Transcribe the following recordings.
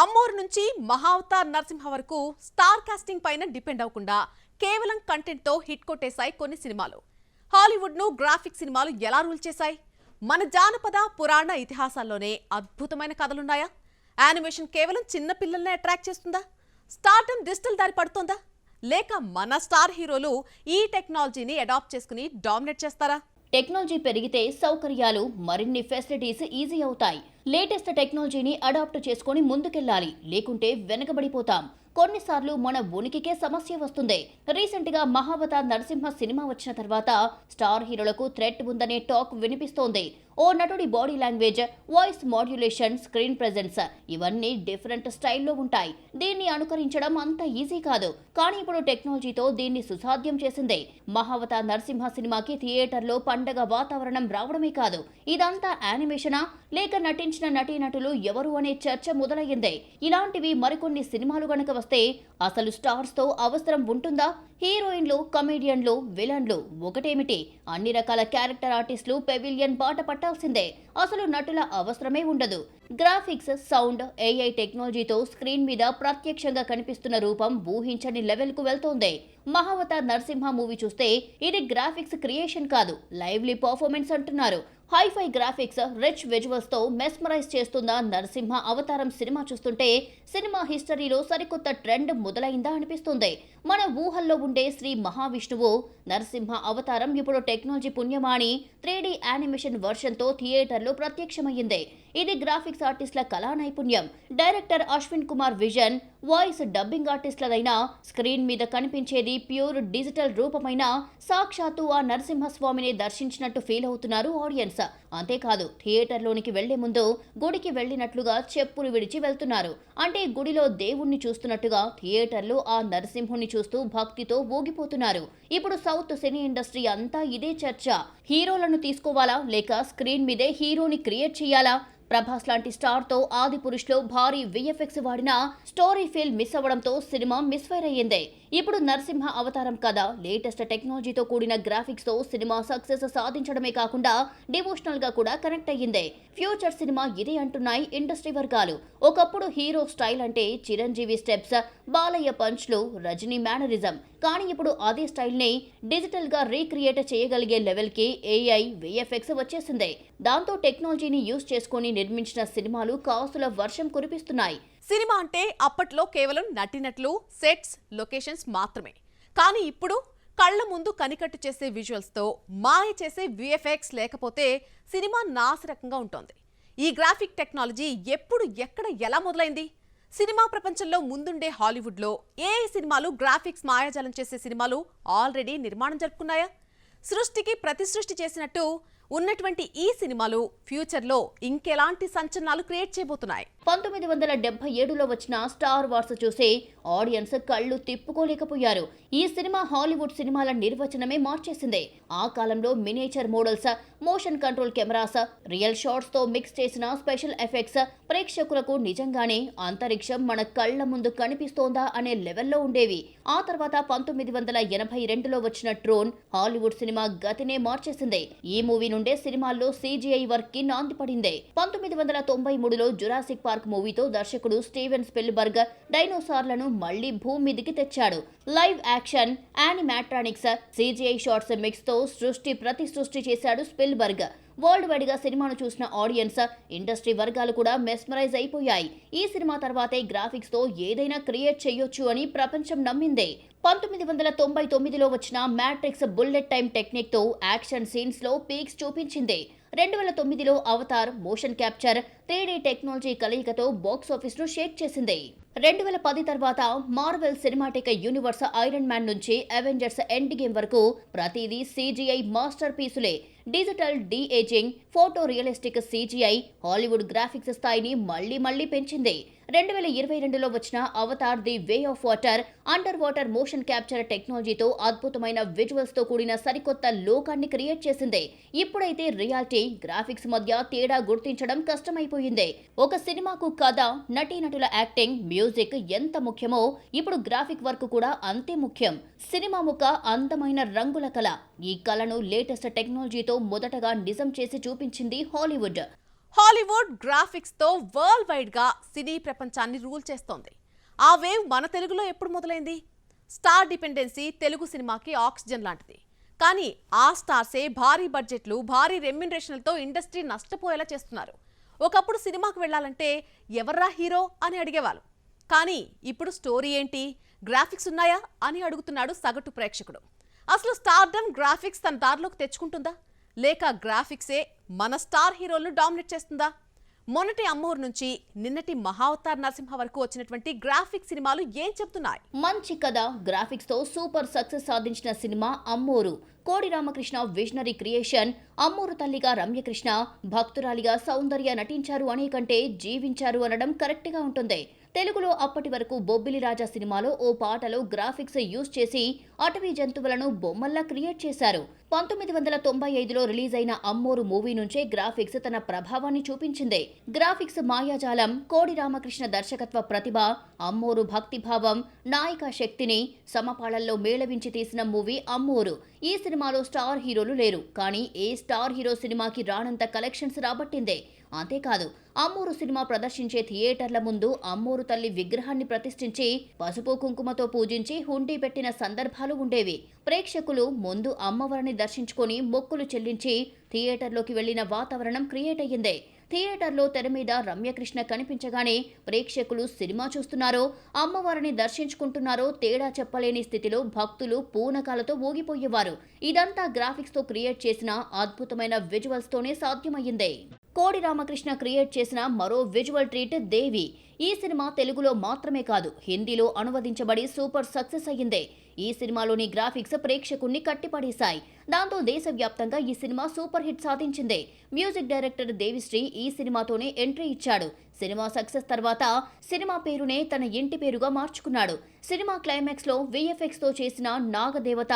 అమ్మోరు నుంచి మహావతార్ నరసింహ వరకు star casting పైన డిపెండ్ అవ్వకుండా కేవలం కంటెంట్తో హిట్ కొట్టేశాయి కొన్ని సినిమాలు. హాలీవుడ్ను గ్రాఫిక్ సినిమాలు ఎలా రూల్ చేశాయి? మన జానపద పురాణ ఇతిహాసాల్లోనే అద్భుతమైన కథలున్నాయా? యానిమేషన్ కేవలం చిన్న పిల్లల్నే అట్రాక్ట్ చేస్తుందా? స్టార్టమ్ డిజిటల్ దారి పడుతోందా? లేక మన స్టార్ హీరోలు ఈ టెక్నాలజీని అడాప్ట్ చేసుకుని డామినేట్ చేస్తారా? టెక్నాలజీ పెరిగితే సౌకర్యాలు మరిన్ని ఫెసిలిటీస్ ఈజీ అవుతాయి. లేటెస్ట్ టెక్నాలజీని అడాప్ట్ చేసుకొని ముందుకెళ్ళాలి. లేకుంటే వెనకబడిపోతాం. కొన్నిసార్లు మన ఉనికికే సమస్య వస్తుంది. రీసెంట్గా మహావతార్ నరసింహ సినిమా వచ్చిన తర్వాత స్టార్ హీరోలకు థ్రెట్ ఉందనే టాక్ వినిపిస్తోంది. ఓ నటుడి body language voice modulation screen presence ఇవన్నీ డిఫరెంట్ స్టైల్లో ఉంటాయి. దీన్ని అనుకరించడం అంత ఈజీ కాదు. కానీ ఇప్పుడు టెక్నాలజీతో దీన్ని సుసాధ్యం చేసిందే. మహావత నరసింహ సినిమాకి థియేటర్లో పండగ వాతావరణం రావడమే కాదు. ఇదంతా యానిమేషనా? లేక నటించిన నటీనటులు ఎవరు అనే చర్చ మొదలయ్యిందే. ఇలాంటివి మరికొన్ని సినిమాలు గనక వస్తే అసలు స్టార్స్తో అవసరం ఉంటుందా? హీరోయిన్లు కమేడియన్లు విలన్లు ఒకటేమిటి? అన్ని రకాల క్యారెక్టర్ ఆర్టిస్టులు పెవిలియన్ బాట పట్టాల్సిందే. అసలు నటుల అవసరమే ఉండదు. గ్రాఫిక్స్ సౌండ్ ఏఐ టెక్నాలజీతో స్క్రీన్ మీద ప్రత్యక్షంగా కనిపిస్తున్న రూపం ఊహించని లెవెల్కు వెళ్తోంది. మహావతార్ నరసింహ మూవీ చూస్తే ఇది గ్రాఫిక్స్ క్రియేషన్ కాదు లైవ్లీ పర్ఫార్మెన్స్ అంటున్నారు. హైఫై గ్రాఫిక్స్ రిచ్ విజువల్స్తో మెస్మరైజ్ చేస్తున్న నరసింహ అవతారం సినిమా చూస్తుంటే సినిమా హిస్టరీలో సరికొత్త ట్రెండ్ మొదలైందా అనిపిస్తుంది. మన ఊహల్లో ఉండే శ్రీ మహావిష్ణువు నరసింహ అవతారం ఇప్పుడు టెక్నాలజీ పుణ్యమాణి త్రీ యానిమేషన్ వర్షన్తో థియేటర్లు ప్రత్యక్షమయ్యింది. ఇది గ్రాఫిక్స్ ఆర్టిస్టుల కళా నైపుణ్యం. Director Ashwin Kumar vision voice dubbing ఆర్టిస్టులదైనా screen మీద కనిపించేది ప్యూర్ డిజిటల్ రూపమైన సాక్షాత్తు ఆ నరసింహస్వామిని దర్శించినట్టు ఫీల్ అవుతున్నారు ఆడియన్స్. అంతేకాదు థియేటర్లోనికి వెళ్ళే ముందు గుడికి వెళ్ళినట్లుగా చెప్పులు విడిచి వెళ్తున్నారు. అంటే గుడిలో దేవుణ్ణి చూస్తున్నట్టుగా థియేటర్లో ఆ నరసింహుని చూస్తూ భక్తితో ఊగిపోతున్నారు. ఇప్పుడు సౌత్ సినీ ఇండస్ట్రీ అంతా ఇదే చర్చ. హీరోలను తీసుకోవాలా? లేక స్క్రీన్ మీదే హీరోని క్రియేట్ చేయాలా? ప్రభాస్ లాంటి స్టార్తో ఆది పురుష్లో భారీ విఎఫ్ఎక్స్ వాడిన స్టోరీ ఫీల్ మిస్ అవ్వడంతో సినిమా మిస్ఫైర్ అయ్యింది. ఇప్పుడు నరసింహ అవతారం కథ లేటెస్ట్ టెక్నాలజీతో కూడిన గ్రాఫిక్స్తో సినిమా సక్సెస్ సాధించడమే కాకుండా డివోషనల్గా కూడా కనెక్ట్ అయ్యింది. ఫ్యూచర్ సినిమా ఇదే అంటున్నాయి ఇండస్ట్రీ వర్గాలు. ఒకప్పుడు హీరో స్టైల్ అంటే చిరంజీవి స్టెప్స్ బాలయ్య పంచ్లు రజనీ మేనరిజం. కానీ ఇప్పుడు అదే స్టైల్ని డిజిటల్గా రీక్రియేట్ చేయగలిగే లెవెల్కి ఏఐ విఎఫ్ఎక్స్ వచ్చేసింది. దాంతో టెక్నాలజీని యూజ్ చేసుకొని నిర్మించిన సినిమాలు కాసుల వర్షం కురిపిస్తున్నాయి. సినిమా అంటే అప్పట్లో కేవలం నటినట్లు సెట్స్ లొకేషన్స్ మాత్రమే. కానీ ఇప్పుడు కళ్ళ ముందు కనికట్టు చేసే విజువల్స్తో మాయ చేసే విఎఫ్ఎక్స్ లేకపోతే సినిమా నాసిరకంగా ఉంటుంది. ఈ గ్రాఫిక్ టెక్నాలజీ ఎప్పుడు ఎక్కడ ఎలా మొదలైంది? సినిమా ప్రపంచంలో ముందుండే హాలీవుడ్లో ఏ సినిమాలు గ్రాఫిక్స్ మాయాజాలం చేసే సినిమాలు ఆల్రెడీ నిర్మాణం జరుపుకున్నాయా? సృష్టికి ప్రతి సృష్టి చేసినట్టు ఉన్నటువంటి ఈ సినిమాలు ఫ్యూచర్లో ఇంకెలాంటి సంచలనాలు క్రియేట్ చేయబోతున్నాయి? పంతొమ్మిది వందల డెబ్బై ఏడులో వచ్చిన స్టార్ వార్స్ చూసి ఆడియన్స్ కళ్ళు తిప్పుకోలేకపోయారు. ఈ సినిమా హాలీవుడ్ సినిమాల నిర్వచనమే మార్చేసింది. ఆ కాలంలో miniature models motion control cameras real షార్ట్స్తో mix చేసిన స్పెషల్ ఎఫెక్ట్స్ ప్రేక్షకులకు నిజంగానే అంతరిక్షం మన కళ్ళ ముందు కనిపిస్తోందా అనే లెవెల్లో ఉండేవి. ఆ తర్వాత పంతొమ్మిది వందల ఎనభై రెండులో వచ్చిన ట్రోన్ హాలీవుడ్ సినిమా గతినే మార్చేసింది. ఈ మూవీ నుండే సినిమాల్లో సీజీఐ వర్క్కి నాంది పడింది. పంతొమ్మిది వందల తొంభై మూడులో జురాసిక్ పార్క్ మూవీతో దర్శకుడు స్టీవెన్ స్పిల్బర్గ్ డైనోసార్లను మళ్ళీ భూమి మీదికి తెచ్చాడు. Live action animatronics CGI shots మిక్స్తో సృష్టి ప్రతి సృష్టి చేశాడు స్పిల్బర్గ్. వరల్డ్ వైడ్గా సినిమాను చూసిన ఆడియన్స్ ఇండస్ట్రీ వర్గాలు కూడా మెస్మరైజ్ అయిపోయాయి. ఈ సినిమా తర్వాతే గ్రాఫిక్స్తో ఏదైనా క్రియేట్ చేయొచ్చు అని ప్రపంచం నమ్మిందే. పంతొమ్మిది వందల తొంభై తొమ్మిదిలో వచ్చిన మ్యాట్రిక్స్ బుల్లెట్ టైం టెక్నిక్తో యాక్షన్ సీన్స్లో పీక్స్ చూపించింది. రెండు వేల తొమ్మిదిలో Avatar motion capture three technology కలయికతో బాక్స్ ఆఫీస్ను షేక్ చేసింది. రెండు వేల పది తర్వాత Marvel cinematic universe Iron Man నుంచి అవెంజర్స్ ఎండ్ గేమ్ వరకు ప్రతిదీ CGI master పీసులే. Digital de aging photo realistic CGI Hollywood graphics స్థాయిని మళ్ళీ మళ్ళీ పెంచింది. రెండు వేల ఇరవై రెండులో వచ్చిన Avatar the way of water underwater motion capture టెక్నాలజీతో అద్భుతమైన విజువల్స్తో కూడిన సరికొత్త లోకాన్ని క్రియేట్ చేసింది. ఇప్పుడైతే రియాలిటీ గ్రాఫిక్స్ మధ్య తేడా గుర్తించడం కష్టమైపోయింది. ఒక సినిమాకు కథ నటీనటుల యాక్టింగ్ మ్యూజిక్ ఎంత ముఖ్యమో ఇప్పుడు గ్రాఫిక్ వర్క్ కూడా అంతే ముఖ్యం. సినిమా ముఖ అందమైన రంగుల కళ. ఈ కళను లేటెస్ట్ టెక్నాలజీతో మొదటగా నిజం చేసి చూపించింది హాలీవుడ్. హాలీవుడ్ గ్రాఫిక్స్తో వరల్డ్ వైడ్గా సినీ ప్రపంచాన్ని రూల్ చేస్తోంది. ఆ వేవ్ మన తెలుగులో ఎప్పుడు మొదలైంది? స్టార్ డిపెండెన్సీ తెలుగు సినిమాకి ఆక్సిజన్ లాంటిది. కానీ ఆ స్టార్సే భారీ బడ్జెట్లు భారీ రెమ్యునరేషన్లతో ఇండస్ట్రీ నష్టపోయేలా చేస్తున్నారు. ఒకప్పుడు సినిమాకు వెళ్ళాలంటే ఎవర్రా హీరో? అని అడిగేవాళ్ళు. కానీ ఇప్పుడు స్టోరీ ఏంటి? గ్రాఫిక్స్ ఉన్నాయా? అని అడుగుతున్నాడు సగటు ప్రేక్షకుడు. అసలు స్టార్డమ్ గ్రాఫిక్స్ తన దారిలోకి తెచ్చుకుంటుందా? లేక గ్రాఫిక్సే మన స్టార్ హీరోలను డామినేట్ చేస్తుందా? మొన్నటి అమ్మూరు నుంచి నిన్నటి మహావతార్ నరసింహ వరకు వచ్చినటువంటి గ్రాఫిక్ సినిమాలు ఏం చెప్తున్నాయి? మంచి కథ గ్రాఫిక్స్తో సూపర్ సక్సెస్ సాధించిన cinema Ammoru. Kodi Ramakrishna visionary creation. Ammoru తల్లిగా రమ్యకృష్ణ భక్తురాలిగా సౌందర్య నటించారు అనే కంటే జీవించారు అనడం కరెక్ట్గా ఉంటుంది. తెలుగులో అప్పటి వరకు బొబ్బిలి రాజా సినిమాలో ఓ పాటలో గ్రాఫిక్స్ యూజ్ చేసి అటవీ జంతువులను బొమ్మల్లా క్రియేట్ చేశారు. పంతొమ్మిది వందల తొంభై ఐదులో రిలీజ్ అయిన అమ్మోరు మూవీ నుంచే గ్రాఫిక్స్ తన ప్రభావాన్ని చూపించింది. గ్రాఫిక్స్ మాయాజాలం కోడి రామకృష్ణ దర్శకత్వ ప్రతిభ అమ్మోరు భక్తిభావం నాయిక శక్తిని సమపాళల్లో మేళవించి తీసిన మూవీ అమ్మోరు. ఈ సినిమాలో స్టార్ హీరోలు లేరు. కానీ ఏ స్టార్ హీరో సినిమాకి రానంత కలెక్షన్స్ రాబట్టిందే. అంతేకాదు అమ్మూరు సినిమా ప్రదర్శించే థియేటర్ల ముందు అమ్మూరు తల్లి విగ్రహాన్ని ప్రతిష్ఠించి పసుపు కుంకుమతో పూజించి హుండీ పెట్టిన సందర్భాలు ఉండేవి. ప్రేక్షకులు ముందు అమ్మవారిని దర్శించుకొని మొక్కులు చెల్లించి థియేటర్లోకి వెళ్ళిన వాతావరణం క్రియేట్ అయ్యింది. థియేటర్లో తెర మీద రమ్యకృష్ణ కనిపించగానే ప్రేక్షకులు సినిమా చూస్తున్నారో అమ్మవారిని దర్శించుకుంటున్నారో తేడా చెప్పలేని స్థితిలో భక్తులు పూనకాలతో ఊగిపోయేవారు. ఇదంతా గ్రాఫిక్స్తో క్రియేట్ చేసిన అద్భుతమైన విజువల్స్తోనే సాధ్యమయ్యింది. కోడి రామకృష్ణ క్రియేట్ చేసిన మరో విజువల్ ట్రీట్ దేవి. ఈ సినిమా తెలుగులో మాత్రమే కాదు హిందీలో అనువదించబడి సూపర్ సక్సెస్ అయ్యింది. ఈ సినిమాలోని గ్రాఫిక్స్ ప్రేక్షకుణ్ణి కట్టిపడేశాయి. దాంతో దేశవ్యాప్తంగా ఈ సినిమా సూపర్ హిట్ సాధించింది. మ్యూజిక్ డైరెక్టర్ దేవిశ్రీ ఈ సినిమాతోనే ఎంట్రీ ఇచ్చాడు. సినిమా సక్సెస్ తర్వాత సినిమా పేరునే తన ఇంటి పేరుగా మార్చుకున్నాడు. సినిమా క్లైమాక్స్లో విఎఫ్ఎక్స్తో చేసిన నాగదేవత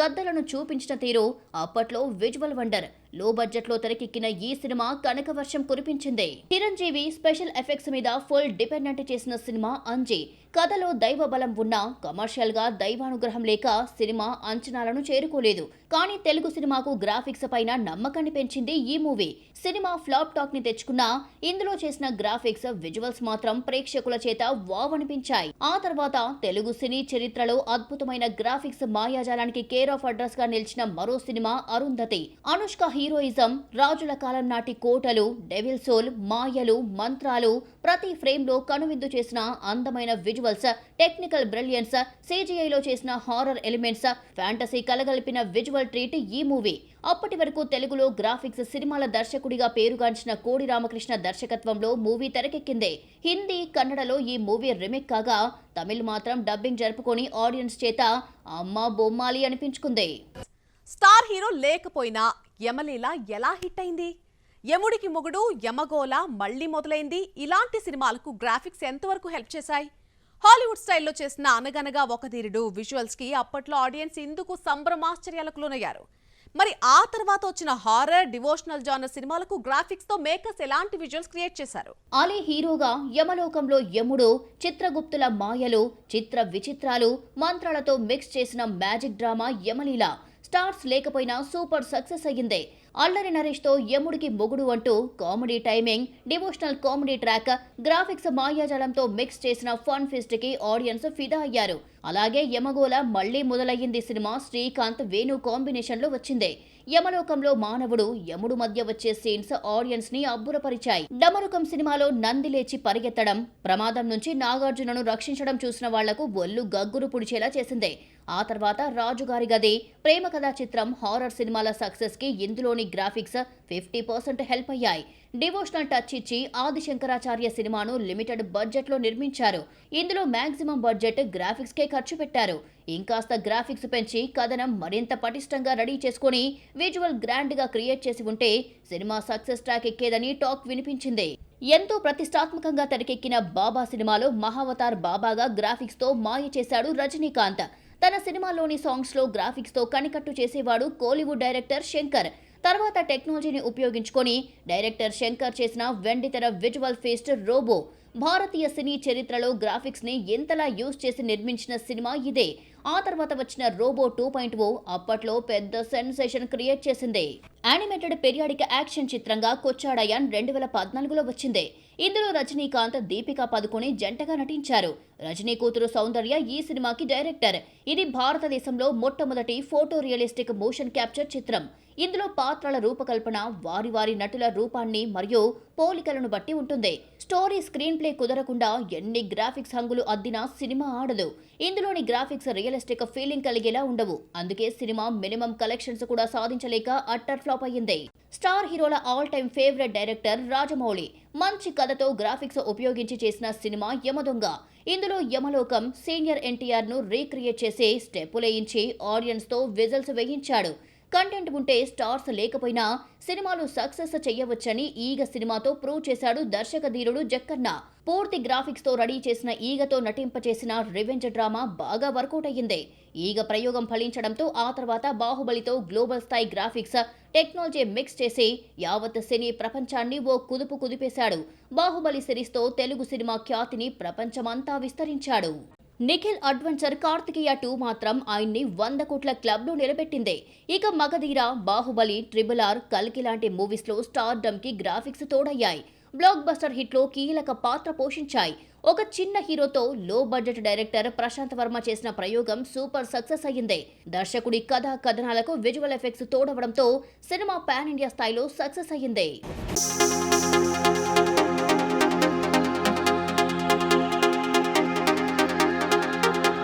గద్దలను చూపించిన తీరు అప్పట్లో విజువల్ వండర్. లో బడ్జెట్లో తెరకెక్కిన ఈ సినిమా కనకవర్షం కురిపించింది. చిరంజీవి స్పెషల్ ఎఫెక్ట్స్ మీద ఫుల్ డిపెండెంట్ చేసిన సినిమా అంజీ. కథలో దైవ బలం ఉన్నా కమర్షియల్గా దైవానుగ్రహం లేక సినిమా అంచనాలను చేరుకోలేదు. కానీ తెలుగు సినిమాకు గ్రాఫిక్స్ పైన నమ్మకాన్ని పెంచింది ఈ మూవీ. సినిమా ఫ్లాప్ టాక్ని తెచ్చుకున్నా ఇందులో చేసిన గ్రాఫిక్స్ విజువల్స్ మాత్రం ప్రేక్షకుల చేత వావ్ అనిపించాయి ఆ తర్వాత తెలుగు సినీ చరిత్రలో అద్భుతమైన గ్రాఫిక్స్ మాయాజాలానికి కేర్ ఆఫ్ అడ్రస్గా నిలిచిన మరో సినిమా అరుంధతి. అనుష్క హీరోయిజం రాజుల కాలం నాటి కోటలు డెవిల్ సోల్ మాయలు మంత్రాలు ప్రతి ఫ్రేమ్లో కనువిందు చేసిన అందమైన విజువల్స్ టెక్నికల్ బ్రిలియన్స్ సిజిఐలో చేసిన హారర్ ఎలిమెంట్స్ ఫ్యాంటసీ కలగలిపిన విజువల్ ట్రీట్ ఈ మూవీ. అప్పటి వరకు తెలుగులో గ్రాఫిక్స్ సినిమాల దర్శకుడిగా పేరుగాంచిన కోడి రామకృష్ణ దర్శకత్వంలో మూవీ తెరకెక్కింది. హిందీ కన్నడలో ఈ మూవీ రిమేక్ కాగా తమిళ్ మాత్రం డబ్బింగ్ జరుపుకొని ఆడియన్స్ చేత అమ్మ బొమ్మాలి అనిపించుకుంది. స్టార్ హీరో లేకపోయినా యమలీల ఎలా హిట్ అయింది? యముడికి మొగుడు యమగోళ మళ్ళీ మొదలైంది. ఇలాంటి సినిమాలకు గ్రాఫిక్స్ ఎంతవరకు హెల్ప్ చేశాయి? హాలీవుడ్ స్టైల్లో చేసిన అనగనగా ఒక ధీరుడు విజువల్స్కి అప్పట్లో ఆడియన్స్ ఇందుకు సంభ్రమాశ్చర్యాలకు లోనయ్యారు. మరి ఆ తర్వాత వచ్చిన హారర్ డివోషనల్ జానర్ సినిమాలకు గ్రాఫిక్స్తో మేకర్స్ ఎలాంటి విజువల్స్ క్రియేట్ చేశారు? అలీ హీరోగా యమలోకంలో యముడు చిత్రగుప్తుల మాయలు చిత్ర విచిత్రాలు మంత్రాలతో మిక్స్ చేసిన మ్యాజిక్ డ్రామా యమలీల. స్టార్స్ లేకపోయినా సూపర్ సక్సెస్ అయ్యింది. అల్లరి నరేష్తో యముడికి మొగుడు అంటూ comedy timing devotional comedy track graphics మాయాజాలంతో mix చేసిన ఫన్ ఫిస్ట్కి ఆడియన్స్ ఫిదా అయ్యారు. అలాగే యమగోళ మళ్ళీ మొదలయ్యింది సినిమా శ్రీకాంత్ వేణు కాంబినేషన్లో వచ్చింది. యమలోకంలో మానవుడు యముడు మధ్య వచ్చే సీన్స్ ఆడియన్స్ని అబ్బురపరిచాయి. డమరుకం సినిమాలో నంది లేచి పరిగెత్తడం ప్రమాదం నుంచి నాగార్జునను రక్షించడం చూసిన వాళ్ళకు ఒళ్ళు గగ్గురు పుడిచేలా చేసింది. ఆ తర్వాత రాజుగారి గది ప్రేమ కథా చిత్రం హారర్ సినిమాల సక్సెస్కి ఇందులోని గ్రాఫిక్స్ ఫిఫ్టీ పర్సెంట్ హెల్ప్ అయ్యాయి. డివోషనల్ టచ్ ఇచ్చి ఆది శంకరాచార్య సినిమాను లిమిటెడ్ బడ్జెట్లో నిర్మించారు. ఇందులో మాక్సిమం బడ్జెట్ గ్రాఫిక్స్ కే ఖర్చు పెట్టారు. ఇంకాస్త గ్రాఫిక్స్ పెంచి కథనం మరింత పటిష్టంగా రెడీ చేసుకుని విజువల్ గ్రాండ్గా క్రియేట్ చేసి ఉంటే సినిమా సక్సెస్ ట్రాక్ ఎక్కేదని టాక్ వినిపించింది. ఎంతో ప్రతిష్టాత్మకంగా తెరకెక్కిన బాబా సినిమాలో మహావతార్ బాబాగా గ్రాఫిక్స్తో మాయ చేశాడు రజనీకాంత్. తన సినిమాలోని సాంగ్స్లో గ్రాఫిక్స్తో కనికట్టు చేసేవాడు కోలీవుడ్ డైరెక్టర్ శంకర్. తర్వాత టెక్నాలజీని ఉపయోగించుకొని డైరెక్టర్ శంకర్ చేసిన వెండితెర విజువల్ ఫేస్ట్ రోబో. భారతీయ సినీ చరిత్రలో గ్రాఫిక్స్ని ఎంతలా యూజ్ చేసి నిర్మించిన సినిమా ఇదే. ఆ తర్వాత వచ్చిన రోబో టూ పాయింట్ ఓ అప్పట్లో పెద్ద సెన్సేషన్ క్రియేట్ చేసింది. యానిమేటెడ్ పెరియాడిక్ యాక్షన్ చిత్రంగా కొచ్చాడయాన్ రెండు వేల పద్నాలుగులో వచ్చింది. ఇందులో రజనీకాంత్ దీపికా పదుకొని జంటగా నటించారు. రజనీ కూతురు సౌందర్య ఈ సినిమాకి డైరెక్టర్. ఇది భారతదేశంలో మొట్టమొదటి ఫోటో రియలిస్టిక్ మోషన్ క్యాప్చర్ చిత్రం. ఇందులో పాత్రల రూపకల్పన వారి వారి నటుల రూపాన్ని మరియు పోలికలను బట్టి ఉంటుంది. స్టోరీ స్క్రీన్ ప్లే కుదరకుండా ఎన్ని గ్రాఫిక్స్ హంగులు అద్దినా సినిమా ఆడదు. ఇందులోని గ్రాఫిక్స్ రియల్ రియలిస్టిక్ ఫీలింగ్ కలిగేలా ఉండవు. అందుకే సినిమా మినిమం కలెక్షన్స్ కూడా సాధించలేక అట్టర్ ఫ్లాప్ అయ్యింది. స్టార్ హీరోల all time favourite director Rajamouli మంచి కథతో గ్రాఫిక్స్ ఉపయోగించి చేసిన సినిమా యమదొంగ. ఇందులో యమలోకం సీనియర్ ఎన్టీఆర్ను రీక్రియేట్ చేసి స్టెప్పులేయించి ఆడియన్స్తో విజల్స్ వేయించాడు. కంటెంట్ ఉంటే స్టార్స్ లేకపోయినా సినిమాలు సక్సెస్ చేయవచ్చని ఈగ సినిమాతో ప్రూవ్ చేశాడు దర్శక ధీరుడు జక్కన్న. పూర్తి గ్రాఫిక్స్తో రెడీ చేసిన ఈగతో నటింపచేసిన రివెంజ్ డ్రామా బాగా వర్కౌట్ అయ్యింది. ఈగ ప్రయోగం ఫలించడంతో ఆ తర్వాత బాహుబలితో గ్లోబల్ స్థాయి గ్రాఫిక్స్ టెక్నాలజీ మిక్స్ చేసి యావత్ సినీ ప్రపంచాన్ని ఓ కుదుపు కుదిపేశాడు. బాహుబలి సిరీస్తో తెలుగు సినిమా ఖ్యాతిని ప్రపంచమంతా విస్తరించాడు. నిఖిల్ అడ్వెంచర్ కార్తికేయ టూ మాత్రం ఆయన్ని వంద కోట్ల క్లబ్లో నిలబెట్టింది. ఇక మగధీర బాహుబలి ట్రిబుల్ ఆర్ కల్కి లాంటి మూవీస్లో స్టార్డమ్కి గ్రాఫిక్స్ తోడయ్యాయి. బ్లాక్ బస్టర్ హిట్లో కీలక పాత్ర పోషించాయి. ఒక చిన్న హీరోతో లో బడ్జెట్ డైరెక్టర్ ప్రశాంత్ వర్మ చేసిన ప్రయోగం సూపర్ సక్సెస్ అయ్యింది. దర్శకుడి కథా కథనాలకు విజువల్ ఎఫెక్ట్స్ తోడవడంతో సినిమా పాన్ ఇండియా స్థాయిలో సక్సెస్ అయ్యింది.